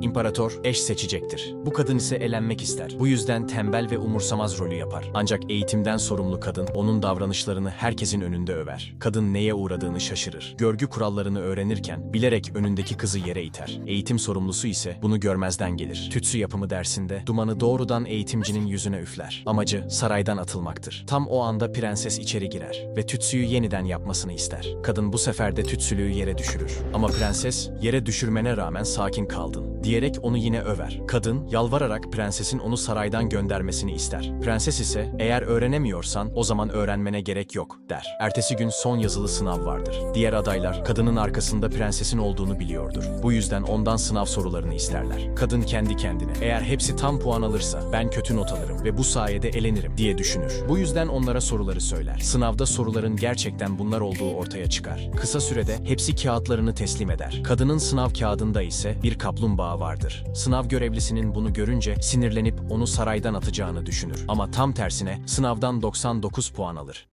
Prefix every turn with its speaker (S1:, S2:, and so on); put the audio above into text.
S1: İmparator eş seçecektir. Bu kadın ise elenmek ister. Bu yüzden tembel ve umursamaz rolü yapar. Ancak eğitimden sorumlu kadın onun davranışlarını herkesin önünde över. Kadın neye uğradığını şaşırır. Görgü kurallarını öğrenirken bilerek önündeki kızı yere iter. Eğitim sorumlusu ise bunu görmezden gelir. Tütsü yapımı dersinde dumanı doğrudan eğitimcinin yüzüne üfler. Amacı saraydan atılmaktır. Tam o anda prenses içeri girer ve tütsüyü yeniden yapmasını ister. Kadın bu sefer de tütsülüğü yere düşürür. Ama prenses yere düşürmene rağmen sakin kaldın diyerek onu yine över. Kadın yalvararak prensesin onu saraydan göndermesini ister. Prenses ise eğer öğrenemiyorsan o zaman öğrenmene gerek yok der. Ertesi gün son yazılı sınav vardır. Diğer adaylar kadının arkasında prensesin olduğunu biliyordur. Bu yüzden ondan sınav sorularını isterler. Kadın kendi kendine eğer hepsi tam puan alırsa ben kötü not alırım ve bu sayede elenirim diye düşünür. Bu yüzden onlara soruları söyler. Sınavda soruların gerçekten bunlar olduğu ortaya çıkar. Kısa sürede hepsi kağıtlarını teslim eder. Kadının sınav kağıdında ise bir kaplumbağa vardır. Sınav görevlisinin bunu görünce sinirlenip onu saraydan atacağını düşünür. Ama tam tersine sınavdan 99 puan alır.